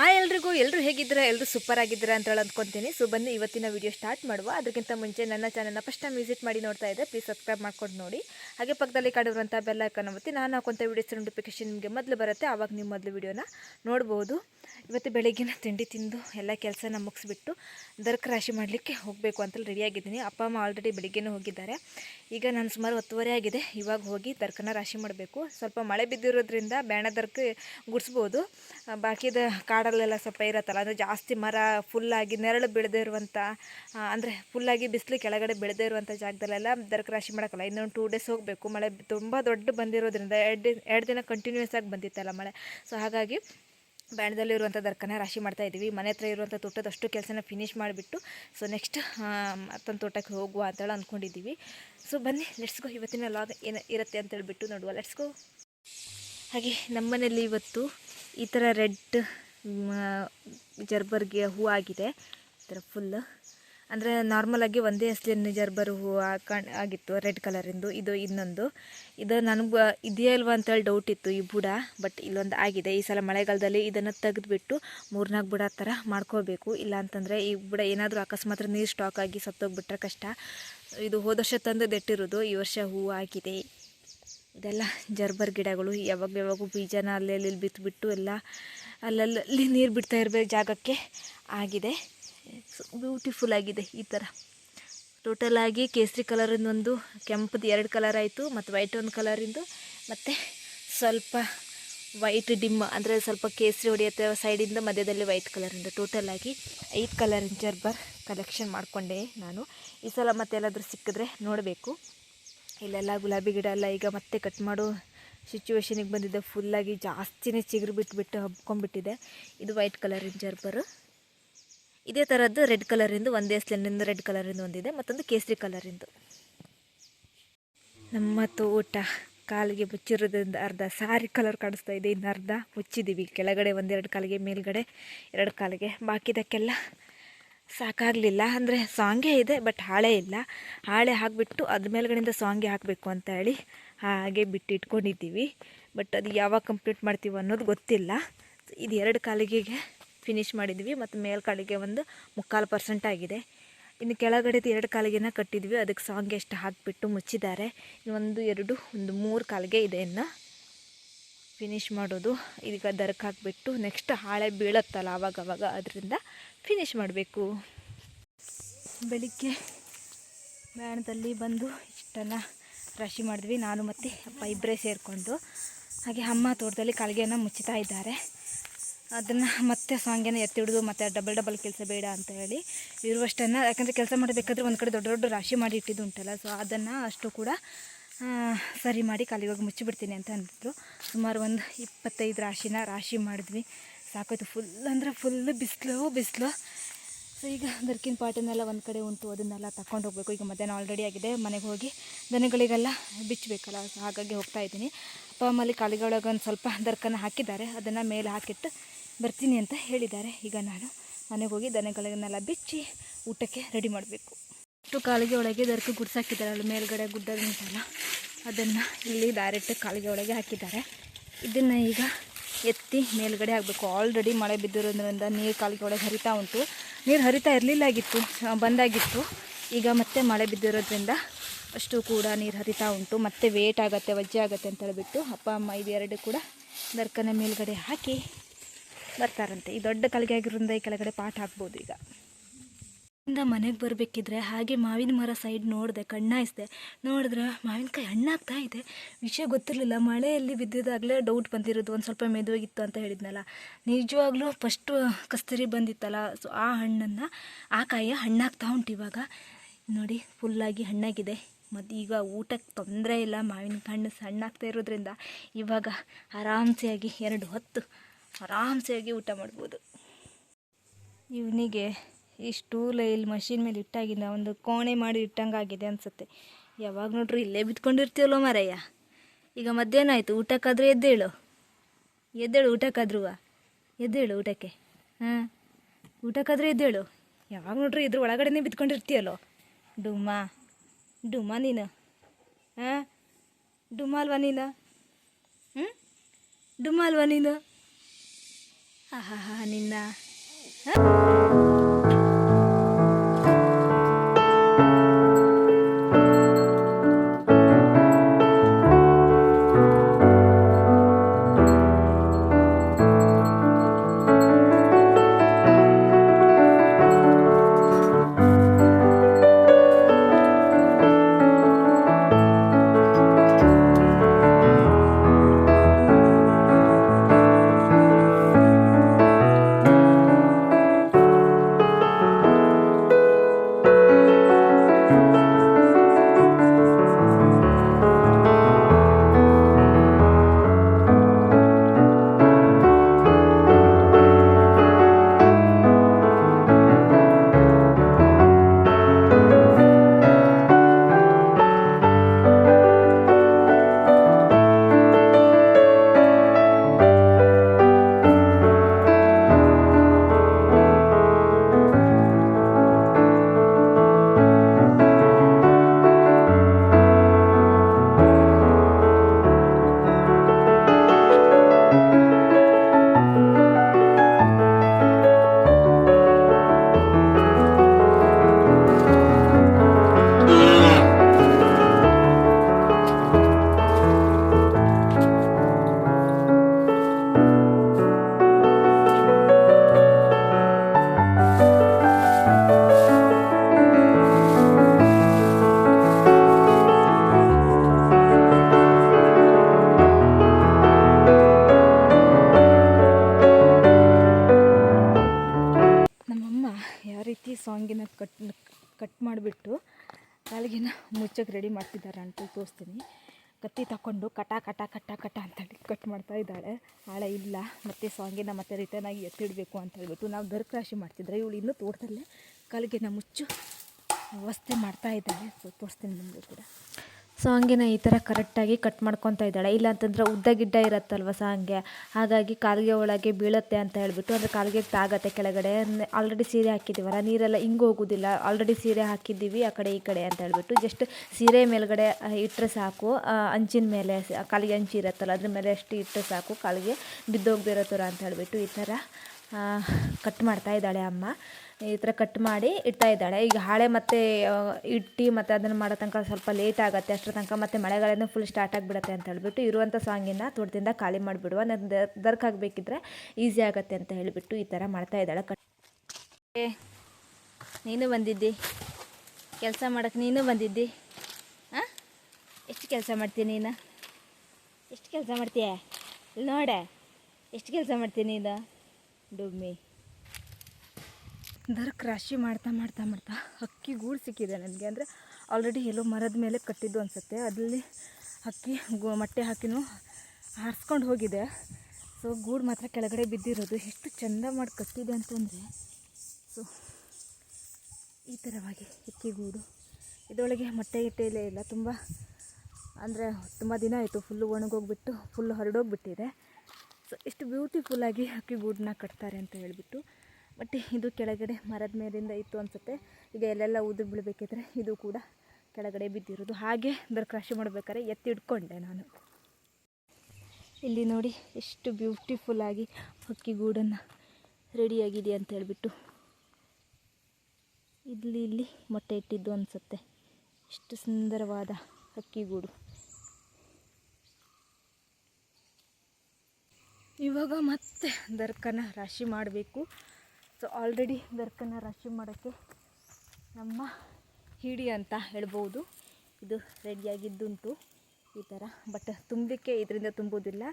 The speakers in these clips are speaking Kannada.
ಹಾಯ್ ಎಲ್ರಿಗೂ ಎಲ್ಲರೂ ಹೇಗಿದ್ದೀರಾ? ಎಲ್ಲರೂ ಸೂಪರ್ ಆಗಿದ್ದೀರಾ ಅಂತ ಹೇಳಿ ಅಂದ್ಕೊತೀನಿ. ಸೊ, ಬನ್ನಿ, ಇವತ್ತಿನ ವಿಡಿಯೋ ಸ್ಟಾರ್ಟ್ ಮಾಡುವ. ಅದಕ್ಕಿಂತ ಮುಂಚೆ ನನ್ನ ಚಾನಲ್ನ ಫಸ್ಟ್ ಟೈಮ್ ವಿಸಿಟ್ ಮಾಡಿ ನೋಡ್ತಾ ಇದ್ದೆ ಪ್ಲೀಸ್ ಸಬ್ಸ್ಕ್ರೈಬ್ ಮಾಡ್ಕೊಂಡು ನೋಡಿ. ಹಾಗೆ ಪಕ್ಕದಲ್ಲಿ ಕಾಡಿರುವಂಥ ಬೆಲ್ಲ ಐಕನ್ ಒತ್ತಿ. ನಾನು ಹಾಕುವಂಥ ವಿಡಿಯೋಸ್ ನೋಟಿಫಿಕೇಶನ್ ನಿಮಗೆ ಮೊದಲು ಬರುತ್ತೆ. ಆವಾಗ ನೀವು ಮೊದಲು ವಿಡಿಯೋನ ನೋಡ್ಬೋದು. ಇವತ್ತು ಬೆಳಗ್ಗಿನ ತಿಂಡಿ ತಿಂದು ಎಲ್ಲ ಕೆಲಸನ ಮುಗಿಸ್ಬಿಟ್ಟು ದರ್ಕ ರಾಶಿ ಮಾಡಲಿಕ್ಕೆ ಹೋಗಬೇಕು ಅಂತೇಳಿ ರೆಡಿಯಾಗಿದ್ದೀನಿ ಅಪ್ಪ, ಅಮ್ಮ ಆಲ್ರೆಡಿ ಬೆಳಿಗ್ಗೆನೂ ಹೋಗಿದ್ದಾರೆ. ಈಗ ನಾನು ಸುಮಾರು ಹತ್ತುವರೆ ಆಗಿದೆ. ಇವಾಗ ಹೋಗಿ ದರ್ಕನ ರಾಶಿ ಮಾಡಬೇಕು. ಸ್ವಲ್ಪ ಮಳೆ ಬಿದ್ದಿರೋದ್ರಿಂದ ಬ್ಯಾಣ ದರ್ಕ ಗುಡಿಸ್ಬೋದು. ಬಾಕಿದ ಬಾಕಿದ ಕಾಡಲ್ಲೆಲ್ಲ ಸ್ವಲ್ಪ ಇರತ್ತಲ್ಲ ಅಂದರೆ ಜಾಸ್ತಿ ಮರ ಫುಲ್ಲಾಗಿ ನೆರಳು ಬೆಳೆದೇ ಇರುವಂಥ ಅಂದರೆ ಫುಲ್ಲಾಗಿ ಬಿಸಿಲು ಕೆಳಗಡೆ ಬೆಳೆದೇ ಇರುವಂಥ ಜಾಗದಲ್ಲೆಲ್ಲ ದರ್ಕ ರಾಶಿ ಮಾಡೋಕ್ಕಲ್ಲ, ಇನ್ನೊಂದು ಟೂ ಡೇಸ್ ಹೋಗಬೇಕು. ಮಳೆ ತುಂಬ ದೊಡ್ಡ ಬಂದಿರೋದ್ರಿಂದ ಎರಡು ದಿನ ಎರಡು ದಿನ ಕಂಟಿನ್ಯೂಸ್ ಆಗಿ ಬಂದಿತ್ತಲ್ಲ ಮಳೆ. ಸೊ ಹಾಗಾಗಿ ಬ್ಯಾಂಡದಲ್ಲಿರುವಂಥ ದರ್ಕನ ರಾಶಿ ಮಾಡ್ತಾ ಇದ್ದೀವಿ. ಮನೆ ಹತ್ರ ಇರುವಂಥ ತೋಟದಷ್ಟು ಕೆಲಸನ ಫಿನಿಶ್ ಮಾಡಿಬಿಟ್ಟು ಸೊ ನೆಕ್ಸ್ಟ್ ಮತ್ತೊಂದು ತೋಟಕ್ಕೆ ಹೋಗುವ ಅಂತೇಳಿ ಅಂದ್ಕೊಂಡಿದ್ದೀವಿ ಸೊ ಬನ್ನಿ ಲೆಟ್ಸ್ಗೋ ಇವತ್ತಿನ ಲಾಗ್ ಏನು ಇರುತ್ತೆ ಅಂತ ಅಂತೇಳ್ಬಿಟ್ಟು ನೋಡುವ. ಲೆಟ್ಸ್ಗೋ ಹಾಗೆ ನಮ್ಮನೇಲಿ ಇವತ್ತು ಈ ಥರ ರೆಡ್ ಜರ್ಬರ್ಗೆ ಹೂ ಆಗಿದೆ. ಈ ಥರ ಫುಲ್ಲು ಅಂದರೆ ನಾರ್ಮಲಾಗಿ ಒಂದೇ ಹಸ್ಲಿನ ಜರ್ಬರ್ ಹೂ ಕಾಣ್, ಆಗಿತ್ತು ರೆಡ್ ಕಲರಿಂದು ಇದು. ಇನ್ನೊಂದು. ಇದು ನನಗೆ ಇದೆಯಾ ಇಲ್ವಾ ಅಂತೇಳಿ ಡೌಟ್ ಇತ್ತು ಈ ಬುಡ ಬಟ್ ಇಲ್ಲೊಂದು ಆಗಿದೆ. ಈ ಸಲ ಮಳೆಗಾಲದಲ್ಲಿ ಇದನ್ನು ತೆಗೆದುಬಿಟ್ಟು ಮೂರ್ನಾಲ್ಕು ಬುಡ ಥರ ಮಾಡ್ಕೋಬೇಕು. ಇಲ್ಲ ಅಂತಂದರೆ ಈ ಬುಡ ಏನಾದರೂ ಅಕಸ್ಮಾತ್ ನೀರು ಸ್ಟಾಕ್ ಆಗಿ ಸತ್ತೋಗ್ಬಿಟ್ರೆ ಕಷ್ಟ. ಇದು ಹೋದ ವರ್ಷ ತಂದು ನೆಟ್ಟಿರೋದು ಈ ವರ್ಷ ಹೂವು ಆಗಿದೆ. ಇದೆಲ್ಲ ಜರ್ಬರ್ ಗಿಡಗಳು, ಯಾವಾಗ ಯಾವಾಗೂ ಬೀಜನ ಅಲ್ಲಿ ಅಲ್ಲಿ ಬಿತ್ತುಬಿಟ್ಟು ಎಲ್ಲ ಅಲ್ಲಲ್ಲಿ ನೀರು ಬಿಡ್ತಾ ಇರಬೇಕು ಜಾಗಕ್ಕೆ ಆಗಿದೆ. ಬ್ಯೂಟಿಫುಲ್ ಆಗಿದೆ ಈ ಥರ ಟೋಟಲ್ ಆಗಿ ಕೇಸರಿ ಕಲರಿಂದ ಒಂದು ಕೆಂಪದು ಎರಡು ಕಲರ್ ಆಯಿತು ಮತ್ತು ವೈಟ್ ಒಂದು ಕಲರಿಂದು ಮತ್ತು ಸ್ವಲ್ಪ ವೈಟ್ ಡಿಮ್ ಅಂದರೆ ಸ್ವಲ್ಪ ಕೇಸರಿ ಹೊಡೆಯುತ್ತೆ ಸೈಡಿಂದ ಮಧ್ಯದಲ್ಲಿ ವೈಟ್ ಕಲರಿಂದ ಟೋಟಲಾಗಿ ಐದು ಕಲರಿನ ಜರ್ಬರ್ ಕಲೆಕ್ಷನ್ ಮಾಡಿಕೊಂಡೆ ನಾನು. ಈ ಸಲ ಮತ್ತೆ ಎಲ್ಲಾದರೂ ಸಿಕ್ಕಿದ್ರೆ ನೋಡಬೇಕು. ಇಲ್ಲೆಲ್ಲ ಗುಲಾಬಿ ಗಿಡ ಎಲ್ಲ ಈಗ ಮತ್ತೆ ಕಟ್ ಮಾಡೋ ಸಿಚುವೇಶನಿಗೆ ಬಂದಿದೆ. ಫುಲ್ಲಾಗಿ ಜಾಸ್ತಿನೇ ಚಿಗುರು ಬಿಟ್ಬಿಟ್ಟು ಹಬ್ಕೊಂಡ್ಬಿಟ್ಟಿದೆ. ಇದು ವೈಟ್ ಕಲರಿನ ಜರ್ಬರು ಇದೇ ಥರದ್ದು ರೆಡ್ ಕಲರಿಂದು ಒಂದೇ ಸ್ಲೆನ್ನಿಂದ ರೆಡ್ ಕಲರಿಂದು ಒಂದಿದೆ. ಮತ್ತೊಂದು ಕೇಸರಿ ಕಲರಿಂದು ನಮ್ಮ ತೋಟ ಕಾಲಿಗೆ ಮುಚ್ಚಿರೋದ್ರಿಂದ ಅರ್ಧ ಸಾರಿ ಕಲರ್ ಕಾಣಿಸ್ತಾ ಇದೆ. ಇನ್ನು ಅರ್ಧ ಮುಚ್ಚಿದ್ದೀವಿ ಕೆಳಗಡೆ ಒಂದೆರಡು ಕಾಲಿಗೆ, ಮೇಲ್ಗಡೆ ಎರಡು ಕಾಲಿಗೆ. ಬಾಕಿದಕ್ಕೆಲ್ಲ ಸಾಕಾಗಲಿಲ್ಲ ಅಂದರೆ ಸಾಂಗೇ ಇದೆ ಬಟ್ ಹಾಳೆ ಇಲ್ಲ. ಹಾಳೆ ಹಾಕಿಬಿಟ್ಟು ಅದ್ರ ಮೇಲ್ಗಡೆಯಿಂದ ಸಾಂಗೆ ಹಾಕಬೇಕು ಅಂತ ಹೇಳಿ ಹಾಗೆ ಬಿಟ್ಟು ಇಟ್ಕೊಂಡಿದ್ದೀವಿ ಬಟ್ ಅದು ಯಾವಾಗ ಕಂಪ್ಲೀಟ್ ಮಾಡ್ತೀವಿ ಅನ್ನೋದು ಗೊತ್ತಿಲ್ಲ. ಇದು ಎರಡು ಕಾಲಿಗೆಗೆ ಫಿನಿಶ್ ಮಾಡಿದ್ವಿ, ಮತ್ತು ಮೇಲ್ಕಾಲಿಗೆ ಒಂದು ಮುಕ್ಕಾಲು ಪರ್ಸೆಂಟ್ ಆಗಿದೆ. ಇನ್ನು ಕೆಳಗಡೆದು ಎರಡು ಕಾಲಿಗೆನ ಕಟ್ಟಿದ್ವಿ, ಅದಕ್ಕೆ ಸಾಂಗ್ ಎಷ್ಟು ಹಾಕಿಬಿಟ್ಟು ಮುಚ್ಚಿದ್ದಾರೆ. ಒಂದು ಎರಡು, ಒಂದು ಮೂರು ಕಾಲಿಗೆ ಇದೆ ಇನ್ನು. ಫಿನಿಶ್ ಮಾಡೋದು. ಈಗ ದರಕ್ಕೆ ಹಾಕ್ಬಿಟ್ಟು ನೆಕ್ಸ್ಟ್ ಹಾಳೆ ಬೀಳತ್ತಲ್ಲ ಆವಾಗ ಅವಾಗ ಅದರಿಂದ ಫಿನಿಶ್ ಮಾಡಬೇಕು. ಬೆಳಿಗ್ಗೆ ಮ್ಯಾಣದಲ್ಲಿ ಬಂದು ಇಷ್ಟನ್ನು ರಾಶಿ ಮಾಡಿದ್ವಿ. ನಾನು ಮತ್ತು ಅಪ್ಪ ಇಬ್ಬರೇ ಸೇರಿಕೊಂಡು. ಹಾಗೆ ಅಮ್ಮ ತೋಟದಲ್ಲಿ ಕಾಳಿಗೆಯನ್ನು ಮುಚ್ಚುತ್ತಾ ಇದ್ದಾರೆ. ಅದನ್ನು ಮತ್ತೆ ಸಾಂಗೇನ ಎತ್ತಿ ಹಿಡಿದು ಮತ್ತೆ ಡಬಲ್ ಡಬಲ್ ಕೆಲಸ ಬೇಡ ಅಂತ ಹೇಳಿ ಇರುವಷ್ಟನ್ನು. ಯಾಕಂದರೆ ಕೆಲಸ ಮಾಡಬೇಕಾದ್ರೆ ಒಂದು ಕಡೆ ದೊಡ್ಡ ದೊಡ್ಡ ರಾಶಿ ಮಾಡಿ ಇಟ್ಟಿದ್ದು ಉಂಟಲ್ಲ ಸೊ ಅದನ್ನು ಅಷ್ಟು ಕೂಡ ಸರಿ ಮಾಡಿ ಕಾಲಿಗೋಗಿ ಮುಚ್ಚಿಬಿಡ್ತೀನಿ ಅಂತ ಅಂದಿದ್ರು. ಸುಮಾರು ಒಂದು ಇಪ್ಪತ್ತೈದು ರಾಶಿನ ರಾಶಿ ಮಾಡಿದ್ವಿ. ಸಾಕೋಯ್ತು ಫುಲ್ ಅಂದರೆ ಫುಲ್ ಬಿಸಿಲು ಬಿಸಿಲು. ಸೊ ಈಗ ದರ್ಕಿನ ಪಾಟನ್ನೆಲ್ಲ ಒಂದು ಕಡೆ ಉಂಟು, ಅದನ್ನೆಲ್ಲ ತಗೊಂಡು ಹೋಗಬೇಕು. ಈಗ ಮಧ್ಯಾಹ್ನ ಆಲ್ರೆಡಿ ಆಗಿದೆ, ಮನೆಗೆ ಹೋಗಿ ದನಗಳಿಗೆಲ್ಲ ಬಿಚ್ಚಬೇಕಲ್ಲ ಹಾಗಾಗಿ ಹೋಗ್ತಾ ಇದ್ದೀನಿ. ಅಪ್ಪ ಅಮ್ಮಲ್ಲಿ ಕಾಲಿಗೊಳಗೆ ಒಂದು ಸ್ವಲ್ಪ ದರ್ಕನ ಹಾಕಿದ್ದಾರೆ. ಅದನ್ನು ಮೇಲೆ ಹಾಕಿಟ್ಟು ಬರ್ತೀನಿ ಅಂತ ಹೇಳಿದ್ದಾರೆ. ಈಗ ನಾನು ಮನೆಗೆ ಹೋಗಿ ದನಗಳನ್ನೆಲ್ಲ ಬಿಚ್ಚಿ ಊಟಕ್ಕೆ ರೆಡಿ ಮಾಡಬೇಕು. ಅಷ್ಟು ಕಾಲಿಗೆ ಒಳಗೆ ದರ್ಕ ಗುಡ್ಸಾಕಿದ್ದಾರೆ. ಅಲ್ಲಿ ಮೇಲ್ಗಡೆ ಗುಡ್ಡ ಉಂಟಲ್ಲ ಅದನ್ನು ಇಲ್ಲಿ ಡೈರೆಕ್ಟ್ ಕಾಲಿಗೆ ಒಳಗೆ ಹಾಕಿದ್ದಾರೆ. ಇದನ್ನು ಈಗ ಎತ್ತಿ ಮೇಲ್ಗಡೆ ಹಾಕಬೇಕು. ಆಲ್ರೆಡಿ ಮಳೆ ಬಿದ್ದಿರೋದ್ರಿಂದ ನೀರು ಕಾಲಿಗೆ ಒಳಗೆ ಹರಿತಾ ಉಂಟು. ನೀರು ಹರಿತಾ ಇರಲಿಲ್ಲ ಆಗಿತ್ತು ಬಂದಾಗಿತ್ತು. ಈಗ ಮತ್ತೆ ಮಳೆ ಬಿದ್ದಿರೋದ್ರಿಂದ ಅಷ್ಟು ಕೂಡ ನೀರು ಹರಿತಾ ಉಂಟು. ಮತ್ತೆ ವೇಟ್ ಆಗುತ್ತೆ, ವಜ್ಜೆ ಆಗುತ್ತೆ ಅಂತ ಹೇಳ್ಬಿಟ್ಟು ಅಪ್ಪ, ಅಮ್ಮ ಇದೆರಡು ಕೂಡ ದರ್ಕನ ಮೇಲ್ಗಡೆ ಹಾಕಿ ಬರ್ತಾರಂತೆ. ಈ ದೊಡ್ಡ ಕಲಿಗೆ ಆಗಿರೋದ್ರಿಂದ ಈ ಕೆಳಗಡೆ ಪಾಟ್ ಹಾಕ್ಬೋದು ಈಗ. ಇಂದ ಮನೆಗೆ ಬರಬೇಕಿದ್ರೆ ಹಾಗೆ ಮಾವಿನ ಮರ ಸೈಡ್ ನೋಡಿದೆ ಕಣ್ಣಾಯಿಸಿದೆ ನೋಡಿದ್ರೆ ಮಾವಿನಕಾಯಿ ಹಣ್ಣಾಗ್ತಾ ಇದೆ. ವಿಷಯ ಗೊತ್ತಿರಲಿಲ್ಲ. ಮಳೆಯಲ್ಲಿ ಬಿದ್ದಿದ್ದಾಗಲೇ ಡೌಟ್ ಬಂದಿರೋದು. ಒಂದು ಸ್ವಲ್ಪ ಮೆದುವಾಗಿತ್ತು ಅಂತ ಹೇಳಿದ್ನಲ್ಲ. ನಿಜವಾಗ್ಲೂ ಫಸ್ಟು ಕಸ್ತೂರಿ ಬಂದಿತ್ತಲ್ಲ. ಸೊ ಆ ಹಣ್ಣನ್ನು, ಆ ಕಾಯಿಯ ಹಣ್ಣಾಗ್ತಾ ಉಂಟು ಇವಾಗ. ನೋಡಿ ಫುಲ್ಲಾಗಿ ಹಣ್ಣಾಗಿದೆ. ಮತ್ತು ಈಗ ಊಟಕ್ಕೆ ತೊಂದರೆ ಇಲ್ಲ. ಮಾವಿನ ಹಣ್ಣು ಸಣ್ಣಾಗ್ತಾ ಇರೋದ್ರಿಂದ ಇವಾಗ ಆರಾಮ್ಸೆಯಾಗಿ, ಎರಡು ಹೊತ್ತು ಆರಾಮ್ಸೆಯಾಗಿ ಊಟ ಮಾಡ್ಬೋದು. ಇವನಿಗೆ ಈ ಸ್ಟೂಲ್ ಇಲ್ಲಿ ಮಷಿನ್ ಮೇಲೆ ಇಟ್ಟಾಗಿಂದ ಒಂದು ಕೋಣೆ ಮಾಡಿ ಇಟ್ಟಂಗೆ ಆಗಿದೆ ಅನಿಸುತ್ತೆ. ಯಾವಾಗ ನೋಡ್ರಿ ಇಲ್ಲೇ ಬಿತ್ಕೊಂಡಿರ್ತೀವಲ್ಲ ಮರಯ್ಯ. ಈಗ ಮಧ್ಯಾಹ್ನ ಆಯಿತು, ಊಟಕ್ಕಾದ್ರೂ ಎದ್ದೇಳು. ಎದ್ದೇಳು ಊಟಕ್ಕಾದ್ರೂ ಎದ್ದೇಳು ಊಟಕ್ಕೆ? ಹಾಂ? ಊಟಕ್ಕಾದ್ರೂ ಎದ್ದೇಳು. ಯಾವಾಗ ನೋಡ್ರಿ ಇದ್ರ ಒಳಗಡೆನೇ ಬಿತ್ಕೊಂಡಿರ್ತೀಯಲ್ಲೋ ಡುಮ್ಮ ಡುಮ್ಮ ನೀನು. ಹಾಂ? ಡುಮ್ಮ ಅಲ್ವಾ ನೀನು? ಹ್ಞೂ ಡುಮ್ಮ ಅಲ್ವಾ ನೀನು? ಆಹಾ ನಿನ್ನ. ನಮ್ಮಮ್ಮ ತೋರಿಸ್ತೀನಿ. ಕತ್ತಿ ತಗೊಂಡು ಕಟ ಕಟ ಕಟ ಕಟ ಅಂತೇಳಿ ಕಟ್ ಮಾಡ್ತಾ ಇದ್ದಾಳೆ. ಆಳೆ, ಇಲ್ಲ, ಮತ್ತು ಸಾಂಗಿನ ಮತ್ತೆ ರಿಟರ್ನ್ ಆಗಿ ಎತ್ತಿಡಬೇಕು ಅಂತ ಹೇಳ್ಬಿಟ್ಟು ನಾವು ದರ್ಕ ರಾಶಿ ಮಾಡ್ತಿದ್ರೆ ಇವಳು ಇನ್ನೂ ತೋಟದಲ್ಲೇ ಕಲ್ಗಿನ ಮುಚ್ಚು ವ್ಯವಸ್ಥೆ ಮಾಡ್ತಾ ಇದ್ದಾಳೆ. ಸೊ ತೋರಿಸ್ತೀನಿ ನಿಮಗೂ ಕೂಡ. ಸಾಂಗಿನ ಈ ಥರ ಕರೆಕ್ಟಾಗಿ ಕಟ್ ಮಾಡ್ಕೊತಾ ಇದ್ದಾಳೆ. ಇಲ್ಲಾಂತಂದ್ರೆ ಉದ್ದ ಗಿಡ್ಡ ಇರತ್ತಲ್ವ ಸಾಂಗೆ ಹಾಗಾಗಿ ಕಾಲಿಗೆ ಒಳಗೆ ಬೀಳುತ್ತೆ ಅಂತ ಹೇಳ್ಬಿಟ್ಟು ಅಂದರೆ ಕಾಲಿಗೆ ತಾಗತ್ತೆ ಕೆಳಗಡೆ. ಆಲ್ರೆಡಿ ಸೀರೆ ಹಾಕಿದ್ದೀವಲ್ಲ ನೀರೆಲ್ಲ ಹಿಂಗೆ ಹೋಗೋದಿಲ್ಲ. ಆಲ್ರೆಡಿ ಸೀರೆ ಹಾಕಿದ್ದೀವಿ, ಆ ಕಡೆ ಈ ಕಡೆ ಅಂತ ಹೇಳ್ಬಿಟ್ಟು ಜಸ್ಟ್ ಸೀರೆ ಮೇಲ್ಗಡೆ ಇಟ್ಟರೆ ಸಾಕು. ಅಂಚಿನ ಮೇಲೆ ಕಾಲಿಗೆ ಅಂಚು ಇರುತ್ತಲ್ಲ, ಅದ್ರ ಮೇಲೆ ಅಷ್ಟು ಇಟ್ಟರೆ ಸಾಕು. ಕಾಲಿಗೆ ಬಿದ್ದೋಗ್ದಿರೋ ಥರ ಅಂತ ಹೇಳ್ಬಿಟ್ಟು ಈ ಥರ ಕಟ್ ಮಾಡ್ತಾ ಇದ್ದಾಳೆ ಅಮ್ಮ. ಈ ಥರ ಕಟ್ ಮಾಡಿ ಇಡ್ತಾ ಇದ್ದಾಳೆ. ಈಗ ಹಾಳೆ ಮತ್ತೆ ಇಟ್ಟು ಮತ್ತು ಅದನ್ನು ಮಾಡೋ ತನಕ ಸ್ವಲ್ಪ ಲೇಟ್ ಆಗುತ್ತೆ. ಅಷ್ಟರ ತನಕ ಮತ್ತು ಮಳೆಗಾಲನೂ ಫುಲ್ ಸ್ಟಾರ್ಟ್ ಆಗಿಬಿಡುತ್ತೆ ಅಂತ ಹೇಳಿಬಿಟ್ಟು ಇರುವಂಥ ಸಾಂಗಿನ ತೋಟದಿಂದ ಖಾಲಿ ಮಾಡಿಬಿಡುವ. ದರ್ಕ್ ಆಗಬೇಕಿದ್ರೆ ಈಸಿ ಆಗುತ್ತೆ ಅಂತ ಹೇಳಿಬಿಟ್ಟು ಈ ಥರ ಮಾಡ್ತಾ ಇದ್ದಾಳೆ. ಕಟ್ ನೀನು ಬಂದಿದ್ದಿ? ಕೆಲಸ ಮಾಡೋಕ್ಕೆ ನೀನು ಬಂದಿದ್ದಿ? ಹಾಂ ಎಷ್ಟು ಕೆಲಸ ಮಾಡ್ತೀನಿ ನೀನು? ಎಷ್ಟು ಕೆಲಸ ಮಾಡ್ತೀಯ? ಇಲ್ಲಿ ನೋಡೆ, ಎಷ್ಟು ಕೆಲಸ ಮಾಡ್ತೀನಿ ನೀನು? ಡುಮ್ಮಿ. ದರ್ಕ್ ರಾಶಿ ಮಾಡ್ತಾ ಮಾಡ್ತಾ ಮಾಡ್ತಾ ಅಕ್ಕಿ ಗೂಡು ಸಿಕ್ಕಿದೆ ನನಗೆ. ಅಂದರೆ ಆಲ್ರೆಡಿ ಎಲ್ಲೋ ಮರದ ಮೇಲೆ ಕಟ್ಟಿದ್ದು ಅನಿಸುತ್ತೆ. ಅದರಲ್ಲಿ ಹಕ್ಕಿ ಗೋ, ಮೊಟ್ಟೆ ಹಾಕಿನೂ ಹಾರಿಸ್ಕೊಂಡು ಹೋಗಿದೆ. ಸೊ ಗೂಡು ಮಾತ್ರ ಕೆಳಗಡೆ ಬಿದ್ದಿರೋದು. ಎಷ್ಟು ಚೆಂದ ಮಾಡಿ ಕಟ್ಟಿದೆ ಅಂತಂದರೆ ಸೊ ಈ ಥರವಾಗಿ ಅಕ್ಕಿ ಗೂಡು. ಇದರೊಳಗೆ ಮೊಟ್ಟೆ ಇಟ್ಟೇ ಇಲ್ಲ. ತುಂಬ, ಅಂದರೆ ತುಂಬ ದಿನ ಆಯಿತು ಫುಲ್ಲು ಒಣಗೋಗ್ಬಿಟ್ಟು ಫುಲ್ಲು ಹರಡೋಗ್ಬಿಟ್ಟಿದೆ. ಸೊ ಎಷ್ಟು ಬ್ಯೂಟಿಫುಲ್ಲಾಗಿ ಅಕ್ಕಿ ಗೂಡನ್ನ ಕಟ್ತಾರೆ ಅಂತ ಹೇಳಿಬಿಟ್ಟು ಬಟ್ ಇದು ಕೆಳಗಡೆ ಮರದ ಮೇಲಿಂದ ಇತ್ತು ಅನಿಸುತ್ತೆ. ಈಗ ಎಲ್ಲೆಲ್ಲ ಉದುರು ಬೀಳಬೇಕಿದ್ರೆ ಇದು ಕೂಡ ಕೆಳಗಡೆ ಬಿದ್ದಿರೋದು. ಹಾಗೆ ದರ್ಕ ರಾಶಿ ಮಾಡ್ಬೇಕಾದ್ರೆ ಎತ್ತಿ ಇಟ್ಕೊಂಡೆ ನಾನು. ಇಲ್ಲಿ ನೋಡಿ ಎಷ್ಟು ಬ್ಯೂಟಿಫುಲ್ಲಾಗಿ ಹಕ್ಕಿ ಗೂಡನ್ನು ರೆಡಿಯಾಗಿದೆ ಅಂತ ಹೇಳ್ಬಿಟ್ಟು. ಇಲ್ಲಿ ಇಲ್ಲಿ ಮೊಟ್ಟೆ ಇಟ್ಟಿದ್ದು ಅನಿಸುತ್ತೆ. ಎಷ್ಟು ಸುಂದರವಾದ ಹಕ್ಕಿಗೂಡು ಇವಾಗ ಮತ್ತೆ ದರ್ಕನ ರಾಶಿ ಮಾಡಬೇಕು. ಸೊ ಆಲ್ರೆಡಿ ಬೆರ್ಕನ್ನು ರಾಶಿ ಮಾಡೋಕ್ಕೆ ನಮ್ಮ ಹಿಡಿ ಅಂತ ಹೇಳ್ಬೋದು. ಇದು ರೆಡಿಯಾಗಿದ್ದುಂಟು ಈ ಥರ ಬಟ್ ತುಂಬಲಿಕ್ಕೆ ಇದರಿಂದ ತುಂಬೋದಿಲ್ಲ.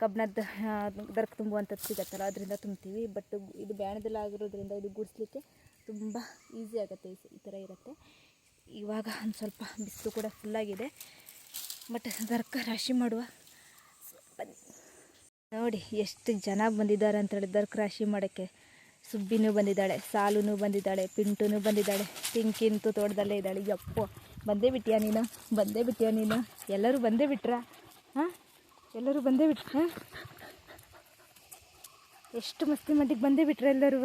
ಕಬ್ಬಣದ ದರ್ಕ್ ತುಂಬುವಂಥದ್ದು ಸಿಗತ್ತಲ್ಲ, ಅದರಿಂದ ತುಂಬ್ತೀವಿ. ಬಟ್ ಇದು ಬ್ಯಾಣದಲ್ಲಿ ಆಗಿರೋದ್ರಿಂದ ಇದು ಗುಡಿಸ್ಲಿಕ್ಕೆ ತುಂಬ ಈಸಿ ಆಗುತ್ತೆ. ಈ ಥರ ಇರುತ್ತೆ. ಇವಾಗ ಒಂದು ಸ್ವಲ್ಪ ಬಿಸಿಲು ಕೂಡ ಫುಲ್ಲಾಗಿದೆ ಬಟ್ ದರ್ಕ ರಾಶಿ ಮಾಡುವ ನೋಡಿ ಎಷ್ಟು ಜನ ಬಂದಿದ್ದಾರೆ ಅಂತೇಳಿ ದರ್ಕ ರಾಶಿ ಮಾಡೋಕ್ಕೆ. ಸುಬ್ಬಿನೂ ಬಂದಿದ್ದಾಳೆ, ಸಾಲುನೂ ಬಂದಿದ್ದಾಳೆ, ಪಿಂಟುನೂ ಬಂದಿದ್ದಾಳೆ ಪಿಂಕಿಂತು ತೋಟದಲ್ಲೇ ಇದ್ದಾಳೆ. ಯಪ್ಪೋ, ಬಂದೇ ಬಿಟ್ಟಿಯಾ ನೀನು? ಬಂದೇ ಬಿಟ್ಟಿಯಾ ನೀನು? ಎಲ್ಲರೂ ಬಂದೇ ಬಿಟ್ರಾ? ಹಾಂ? ಎಲ್ಲರೂ ಬಂದೇ ಬಿಟ್ರ ಎಷ್ಟು ಮಸ್ತಿ ಮಟ್ಟಿಗೆ ಬಂದೇ ಬಿಟ್ರ ಎಲ್ಲರೂ?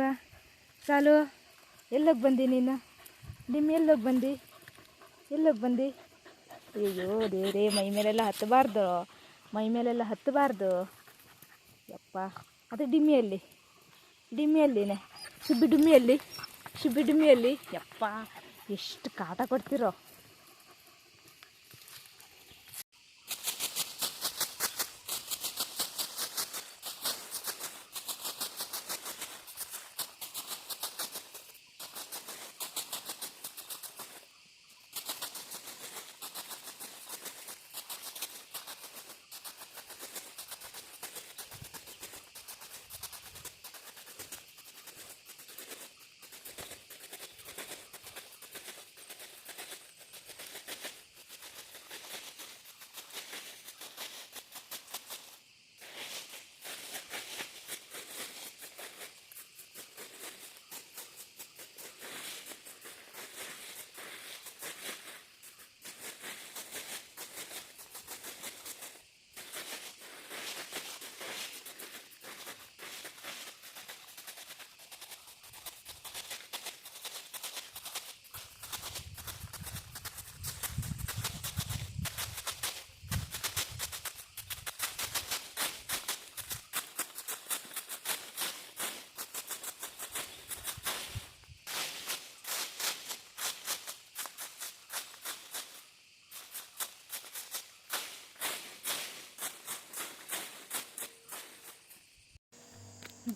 ಸಾಲು, ಎಲ್ಲೋಗಿ ಬಂದಿ ನೀನು? ನಿಮ್ಮ ಎಲ್ಲೋಗಿ ಬಂದು? ಎಲ್ಲೋಗಿ ಬಂದು? ಅಯ್ಯೋ, ದೇವ್ರೇ, ಮೈ ಮೇಲೆಲ್ಲ ಹತ್ತಬಾರ್ದು ಮೈ ಮೇಲೆಲ್ಲ ಹತ್ತಬಾರ್ದು ಯಪ್ಪ, ಅದು ಡಿಮ್ಮಿಯಲ್ಲಿ. ಡಿಮ್ಮಿಯಲ್ಲಿನೇ. ಶುಬ್ಬಿ ಡುಮ್ಮಿಯಲ್ಲಿ ಶುಬ್ಬಿ ಡುಮ್ಮಿಯಲ್ಲಿ. ಯಪ್ಪ ಎಷ್ಟು ಕಾಟ ಕೊಡ್ತಿರೋ?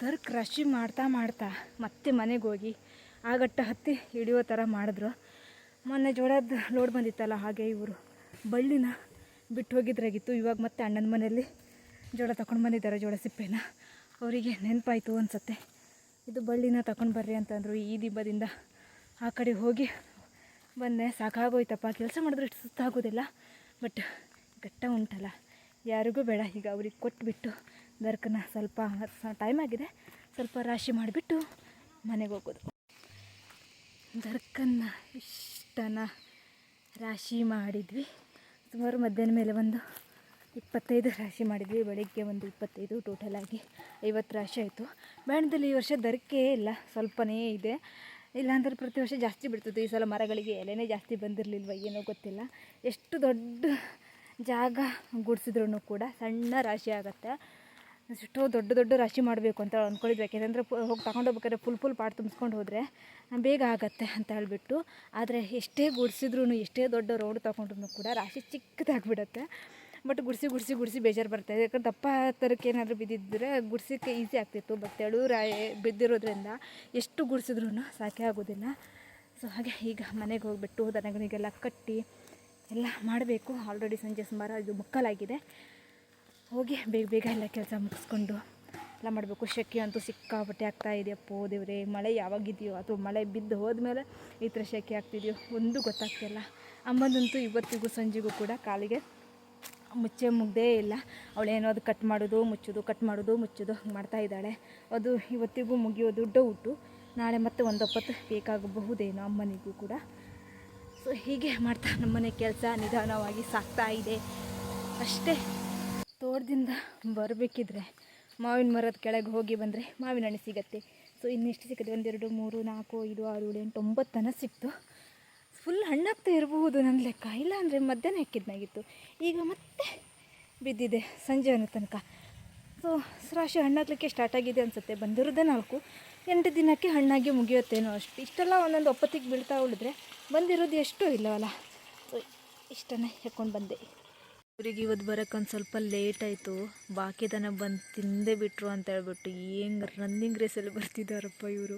ದರ್ಕ್ ರಾಶಿ ಮಾಡ್ತಾ ಮಾಡ್ತಾ ಮತ್ತೆ ಮನೆಗೆ ಹೋಗಿ ಆಗಟ್ಟ ಹತ್ತಿ ಹಿಡಿಯೋ ಥರ ಮಾಡಿದ್ರು. ಮೊನ್ನೆ ಜೋಳದ ಲೋಡ್ ಬಂದಿತ್ತಲ್ಲ, ಹಾಗೆ ಇವರು ಬಳ್ಳಿನ ಬಿಟ್ಟು ಹೋಗಿದ್ರಾಗಿತ್ತು. ಇವಾಗ ಮತ್ತೆ ಅಣ್ಣನ ಮನೆಯಲ್ಲಿ ಜೋಳ ತಗೊಂಡು ಬಂದಿದ್ದಾರೆ, ಜೋಳ ಸಿಪ್ಪೆನ. ಅವರಿಗೆ ನೆನಪಾಯಿತು ಅನಿಸುತ್ತೆ. ಇದು ಬಳ್ಳಿನ ತಗೊಂಡು ಬರ್ರಿ ಅಂತಂದರು. ಈ ದಿಬ್ಬದಿಂದ ಆ ಕಡೆ ಹೋಗಿ ಬಂದೆ. ಸಾಕಾಗೋಯ್ತಪ್ಪ, ಕೆಲಸ ಮಾಡಿದ್ರೆ ಇಷ್ಟು ಸುಸ್ತಾಗೋದಿಲ್ಲ. ಬಟ್ ಘಟ್ಟ ಉಂಟಲ್ಲ. ಯಾರಿಗೂ ಬೇಡ. ಈಗ ಅವ್ರಿಗೆ ಕೊಟ್ಬಿಟ್ಟು ದರ್ಕನ ಸ್ವಲ್ಪ ಟೈಮ್ ಆಗಿದೆ. ಸ್ವಲ್ಪ ರಾಶಿ ಮಾಡಿಬಿಟ್ಟು ಮನೆಗೆ ಹೋಗೋದು. ದರ್ಕನ್ನ ಇಷ್ಟನ ರಾಶಿ ಮಾಡಿದ್ವಿ. ಸುಮಾರು ಮಧ್ಯಾಹ್ನ ಮೇಲೆ ಒಂದು ಇಪ್ಪತ್ತೈದು ರಾಶಿ ಮಾಡಿದ್ವಿ. ಬೆಳಿಗ್ಗೆ ಒಂದು ಇಪ್ಪತ್ತೈದು ಆಗಿ ಐವತ್ತು ರಾಶಿ ಆಯಿತು. ಬ್ಯಾಂಡದಲ್ಲಿ ಈ ವರ್ಷ ದರ್ಕೇ ಇಲ್ಲ. ಸ್ವಲ್ಪನೇ ಇದೆ. ಇಲ್ಲಾಂದ್ರೆ ಪ್ರತಿ ವರ್ಷ ಜಾಸ್ತಿ ಬಿಡ್ತಿತ್ತು. ಈ ಸಲ ಮರಗಳಿಗೆ ಎಲೆನೇ ಜಾಸ್ತಿ ಬಂದಿರಲಿಲ್ವ ಏನೋ ಗೊತ್ತಿಲ್ಲ. ಎಷ್ಟು ದೊಡ್ಡ ಜಾಗ ಗುಡಿಸಿದ್ರು ಕೂಡ ಸಣ್ಣ ರಾಶಿ ಆಗುತ್ತೆ. ಎಷ್ಟೋ ದೊಡ್ಡ ದೊಡ್ಡ ರಾಶಿ ಮಾಡಬೇಕು ಅಂತ ಅಂದ್ಕೊಂಡಿದ್ವಿ. ಯಾಕೆಂದರೆ ಹೋಗಿ ತಗೊಂಡೋಗ್ಬೇಕಾದ್ರೆ ಫುಲ್ ಫುಲ್ ಪಾಟ್ ತುಂಬಿಸ್ಕೊಂಡು ಹೋದರೆ ಬೇಗ ಆಗತ್ತೆ ಅಂತ ಹೇಳಿಬಿಟ್ಟು. ಆದರೆ ಎಷ್ಟೇ ಗುಡಿಸಿದ್ರು ಎಷ್ಟೇ ದೊಡ್ಡ ರೋಡ್ ತಗೊಂಡ್ರು ಕೂಡ ರಾಶಿ ಚಿಕ್ಕದಾಗ್ಬಿಡತ್ತೆ. ಬಟ್ ಗುಡಿಸಿ ಗುಡಿಸಿ ಗುಡಿಸಿ ಬೇಜಾರು ಬರ್ತಾಯಿದೆ ಯಾಕಂದ್ರೆ ದಪ್ಪ ಥರಕ್ಕೆ ಏನಾದರೂ ಬಿದ್ದಿದ್ದರೆ ಗುಡಿಸಿಕ್ಕೆ ಈಸಿ ಆಗ್ತಿತ್ತು. ಬಟ್ ತೆಳು ರಾಯಿ ಬಿದ್ದಿರೋದ್ರಿಂದ ಎಷ್ಟು ಗುಡಿಸಿದ್ರೂ ಸಾಕೆ ಆಗೋದಿಲ್ಲ. ಸೊ ಹಾಗೆ ಈಗ ಮನೆಗೆ ಹೋಗ್ಬಿಟ್ಟು ದನಗಳಿಗೆಲ್ಲ ಕಟ್ಟಿ ಎಲ್ಲ ಮಾಡಬೇಕು. ಆಲ್ರೆಡಿ ಸಂಜೆ ಸುಮಾರು ಇದು ಮುಕ್ಕಲಾಗಿದೆ. ಹೋಗಿ ಬೇಗ ಬೇಗ ಎಲ್ಲ ಕೆಲಸ ಮುಗಿಸ್ಕೊಂಡು ಎಲ್ಲ ಮಾಡಬೇಕು. ಶೆಕೆ ಅಂತೂ ಸಿಕ್ಕಾಪಟ್ಟೆ ಆಗ್ತಾ ಇದೆಯಪ್ಪೋ ದೇವ್ರೆ, ಮಳೆ ಯಾವಾಗಿದೆಯೋ ಅಥವಾ ಮಳೆ ಬಿದ್ದು ಹೋದ್ಮೇಲೆ ಈ ಥರ ಶೆಕೆ ಆಗ್ತಿದೆಯೋ? ಒಂದು ಗೊತ್ತಾಗ್ತಿಲ್ಲ. ಅಮ್ಮನಂತೂ ಇವತ್ತಿಗೂ ಸಂಜೆಗೂ ಕೂಡ ಕಾಲಿಗೆ ಮುಚ್ಚೆ ಮುಗ್ದೇ ಇಲ್ಲ. ಅವಳೇನೋ ಅದು ಕಟ್ ಮಾಡೋದು, ಮುಚ್ಚೋದು, ಕಟ್ ಮಾಡೋದು, ಮುಚ್ಚೋದು ಮಾಡ್ತಾ ಇದ್ದಾಳೆ. ಅದು ಇವತ್ತಿಗೂ ಮುಗಿಯೋದು ಡೌಟು ನಾಳೆ ಮತ್ತೆ ಒಂದೊಪ್ಪತ್ತು ಬೇಕಾಗಬಹುದೇನೋ ಅಮ್ಮನಿಗೂ ಕೂಡ. ಸೊ ಹೀಗೆ ಮಾಡ್ತಾ ನಮ್ಮನೆ ಕೆಲಸ ನಿಧಾನವಾಗಿ ಸಾಗ್ತಾ ಇದೆ. ಅಷ್ಟೇ. ತೋಟದಿಂದ ಬರಬೇಕಿದ್ರೆ ಮಾವಿನ ಮರದ ಕೆಳಗೆ ಹೋಗಿ ಬಂದರೆ ಮಾವಿನ ಹಣ್ಣು ಸಿಗತ್ತೆ. ಸೊ ಇನ್ನೆಷ್ಟು ಸಿಗುತ್ತೆ? ಒಂದೆರಡು, ಮೂರು, ನಾಲ್ಕು, ಐದು, ಆರು, ಏಳು, ಎಂಟು ಒಂಬತ್ತು ಹಣ ಸಿಕ್ತು. ಫುಲ್ ಹಣ್ಣಾಗ್ತಾ ಇರಬಹುದು ನನ್ನ ಲೆಕ್ಕ. ಇಲ್ಲ ಅಂದರೆ ಮಧ್ಯಾಹ್ನ ಹಾಕಿದ್ನಾಗಿತ್ತು ಈಗ ಮತ್ತೆ ಬಿದ್ದಿದೆ ಸಂಜೆ ಅನ್ನೋ ತನಕ. ಸೊ ರಾಶಿ ಹಣ್ಣಾಗಲಿಕ್ಕೆ ಸ್ಟಾರ್ಟ್ ಆಗಿದೆ ಅನಿಸುತ್ತೆ. ಬಂದಿರೋದೇ ನಾಲ್ಕು. ಎಂಟು ದಿನಕ್ಕೆ ಹಣ್ಣಾಗಿ ಮುಗಿಯುತ್ತೇನೋ ಅಷ್ಟು. ಇಷ್ಟೆಲ್ಲ ಒಂದೊಂದು ಒಪ್ಪತ್ತಿಗೆ ಬೀಳ್ತಾ ಉಳಿದ್ರೆ ಬಂದಿರೋದು ಎಷ್ಟು ಇಲ್ಲವಲ್ಲ? ಸೊ ಇಷ್ಟನ್ನೇ ಹೇಳ್ಕೊಂಡು ಬಂದೆ. ಇವ್ರಿಗೆ ಇವತ್ತು ಬರೋಕ್ಕೆ ಒಂದು ಸ್ವಲ್ಪ ಲೇಟ್ ಆಯಿತು. ಬಾಕಿ ದನ ಬಂದು ತಿಂದೇ ಬಿಟ್ರು ಅಂತ ಹೇಳ್ಬಿಟ್ಟು ಹೆಂಗೆ ರನ್ನಿಂಗ್ ರೇಸಲ್ಲಿ ಬರ್ತಿದ್ದಾರಪ್ಪ ಇವರು.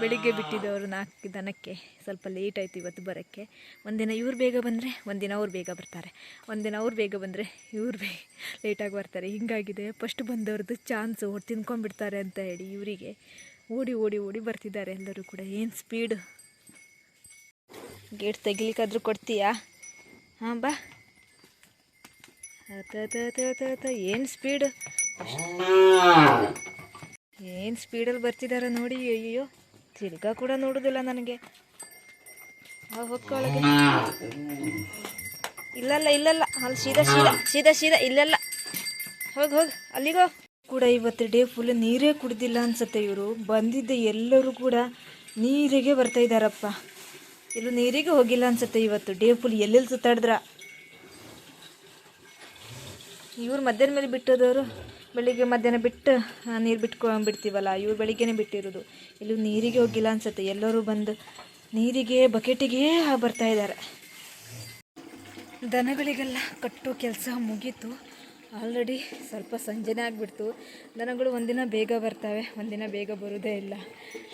ಬೆಳಿಗ್ಗೆ ಬಿಟ್ಟಿದ್ದವರು ನಾಲ್ಕು ದನಕ್ಕೆ. ಸ್ವಲ್ಪ ಲೇಟ್ ಆಯಿತು ಇವತ್ತು ಬರೋಕ್ಕೆ. ಒಂದಿನ ಇವ್ರು ಬೇಗ ಬಂದರೆ ಒಂದಿನ ಅವ್ರು ಬೇಗ ಬರ್ತಾರೆ. ಒಂದಿನ ಅವ್ರು ಬೇಗ ಬಂದರೆ ಇವ್ರು ಬೇ ಲೇಟಾಗಿ ಬರ್ತಾರೆ. ಹಿಂಗಾಗಿದೆ. ಫಸ್ಟ್ ಬಂದವ್ರದ್ದು ಚಾನ್ಸು ಹೊಟ್ಟು ತಿನ್ಕೊಂಡ್ಬಿಡ್ತಾರೆ ಅಂತ ಹೇಳಿ ಇವರಿಗೆ. ಓಡಿ ಓಡಿ ಓಡಿ ಬರ್ತಿದ್ದಾರೆ ಎಲ್ಲರೂ ಕೂಡ. ಏನು ಸ್ಪೀಡ್ ಗೇಟ್ ತೆಗಿಲಿಕ್ಕಾದರೂ ಕೊಡ್ತೀಯಾ? ಹಾಂ, ಬಾ. ಏನು ಸ್ಪೀಡ್ ಏನು ಸ್ಪೀಡಲ್ಲಿ ಬರ್ತಿದಾರ ನೋಡಿ ಅಯ್ಯೋ ತಿರ್ಗಾ ಕೂಡ ನೋಡೋದಿಲ್ಲ ನನಗೆ. ಹೊಕ್ಕೊಳಗೆ ಇಲ್ಲಲ್ಲ ಇಲ್ಲಲ್ಲ. ಅಲ್ಲಿ ಸೀದಾ ಸೀದಾ ಸೀದಾ ಸೀದಾ, ಇಲ್ಲಲ್ಲ. ಹೋಗಿ ಹೋಗಿ, ಅಲ್ಲಿಗೋ. ಕೂಡ ಇವತ್ತು ಡೇ ಫುಲ್ ನೀರೇ ಕುಡ್ದಿಲ್ಲ ಅನ್ಸುತ್ತೆ ಇವರು. ಬಂದಿದ್ದ ಎಲ್ಲರೂ ಕೂಡ ನೀರಿಗೆ ಬರ್ತಾ ಇದ್ದಾರಪ್ಪ ಇಲ್ಲೂ ನೀರಿಗೆ ಹೋಗಿಲ್ಲ ಅನ್ಸುತ್ತೆ ಇವತ್ತು. ಡೇ ಫುಲ್ ಎಲ್ಲೆಲ್ಲಿ ಸುತ್ತಾಡಿದ್ರ? ಇವ್ರು ಮಧ್ಯಾಹ್ನ ಮೇಲೆ ಬಿಟ್ಟೋದವರು ಬೆಳಿಗ್ಗೆ ಮಧ್ಯಾಹ್ನ ಬಿಟ್ಟು ನೀರು ಬಿಟ್ಕೊ ಬಿಡ್ತೀವಲ್ಲ, ಇವ್ರು ಬೆಳಿಗ್ಗೆನೇ ಬಿಟ್ಟಿರೋದು. ಇಲ್ಲಿ ನೀರಿಗೆ ಹೋಗಿಲ್ಲ ಅನ್ಸುತ್ತೆ. ಎಲ್ಲರೂ ಬಂದು ನೀರಿಗೆ, ಬಕೆಟಿಗೆ ಬರ್ತಾ ಇದ್ದಾರೆ. ದನಗಳಿಗೆಲ್ಲ ಕಟ್ಟೋ ಕೆಲಸ ಮುಗೀತು. ಆಲ್ರೆಡಿ ಸ್ವಲ್ಪ ಸಂಜೆನೇ ಆಗಿಬಿಡ್ತು. ದನಗಳು ಒಂದಿನ ಬೇಗ ಬರ್ತವೆ, ಒಂದಿನ ಬೇಗ ಬರೋದೇ ಇಲ್ಲ.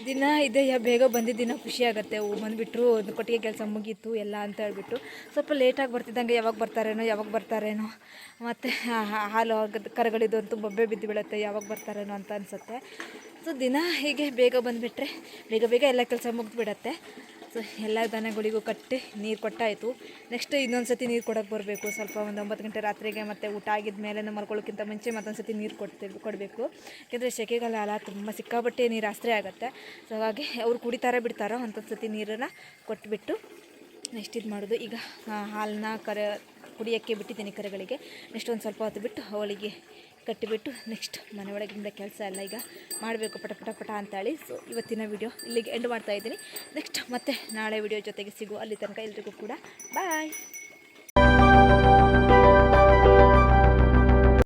ದಿನ ಇದೆ, ಯಾ ಬೇಗ ಬಂದಿದ್ದ ದಿನ ಖುಷಿ ಆಗುತ್ತೆ. ಬಂದುಬಿಟ್ರು, ಒಂದು ಕೊಟ್ಟಿಗೆ ಕೆಲಸ ಮುಗೀತು, ಎಲ್ಲ ಅಂತ ಹೇಳ್ಬಿಟ್ಟು. ಸ್ವಲ್ಪ ಲೇಟಾಗಿ ಬರ್ತಿದ್ದಂಗೆ ಯಾವಾಗ ಬರ್ತಾರೇನೋ ಯಾವಾಗ ಬರ್ತಾರೇನೋ. ಮತ್ತು ಹಾಲು ಕರಗಳಿದ್ದು ಅಂತೂ ಬೊಬ್ಬೆ ಬಿದ್ದು ಬೀಳುತ್ತೆ ಯಾವಾಗ ಬರ್ತಾರೇನೋ ಅಂತ ಅನಿಸುತ್ತೆ. ಸೊ, ದಿನ ಹೀಗೆ ಬೇಗ ಬಂದುಬಿಟ್ರೆ, ಬೇಗ ಬೇಗ ಎಲ್ಲ ಕೆಲಸ ಮುಗಿದ್ಬಿಡತ್ತೆ. ಸೊ ಎಲ್ಲ ದನಗಳಿಗೂ ಕಟ್ಟಿ ನೀರು ಕೊಟ್ಟಾಯಿತು. ನೆಕ್ಸ್ಟ್ ಇನ್ನೊಂದು ಸತಿ ನೀರು ಕೊಡೋಕೆ ಬರಬೇಕು. ಸ್ವಲ್ಪ ಒಂದು ಒಂಬತ್ತು ಗಂಟೆ ರಾತ್ರಿಗೆ ಮತ್ತು ಊಟ ಆಗಿದ ಮೇಲೆ ಮಲ್ಕೊಳ್ಳೋಕ್ಕಿಂತ ಮುಂಚೆ ಮತ್ತೊಂದು ಸತಿ ನೀರು ಕೊಡ್ತೀವಿ ಕೊಡಬೇಕು. ಯಾಕೆಂದರೆ ಸೆಕೆಗಾಲ ಅಲ್ಲ ತುಂಬ ಸಿಕ್ಕಾಪಟ್ಟೆ ನೀರು ಆಸ್ತ್ರೆ ಆಗುತ್ತೆ. ಸೊ ಹಾಗಾಗಿ ಅವ್ರು ಕುಡಿತಾರೆ, ಬಿಡ್ತಾರೋ ಒಂದೊಂದು ಸತಿ ನೀರನ್ನು ಕೊಟ್ಬಿಟ್ಟು ನೆಕ್ಸ್ಟ್ ಇದು ಮಾಡೋದು. ಈಗ ಹಾಲನ್ನ ಕರ, ಕುಡಿಯೋಕ್ಕೆ ಬಿಟ್ಟಿದ್ದೀನಿ ಕರೆಗಳಿಗೆ. ನೆಕ್ಸ್ಟ್ ಒಂದು ಸ್ವಲ್ಪ ಹೊತ್ತು ಬಿಟ್ಟು ಅವಳಿಗೆ ಕಟ್ಟಿಬಿಟ್ಟು ನೆಕ್ಸ್ಟ್ ಮನೆ ಒಳಗಿಂದ ಕೆಲಸ ಎಲ್ಲ ಈಗ ಮಾಡಬೇಕು, ಪಟ ಪಟ ಪಟ ಅಂತೇಳಿ. ಸೊ ಇವತ್ತಿನ ವಿಡಿಯೋ ಇಲ್ಲಿಗೆ ಎಂಡ್ ಮಾಡ್ತಾ ಇದ್ದೀನಿ. ನೆಕ್ಸ್ಟ್ ಮತ್ತೆ ನಾಳೆ ವಿಡಿಯೋ ಜೊತೆಗೆ ಸಿಗು ಅಲ್ಲಿ ತನಕ ಎಲ್ರಿಗೂ ಕೂಡ ಬಾಯ್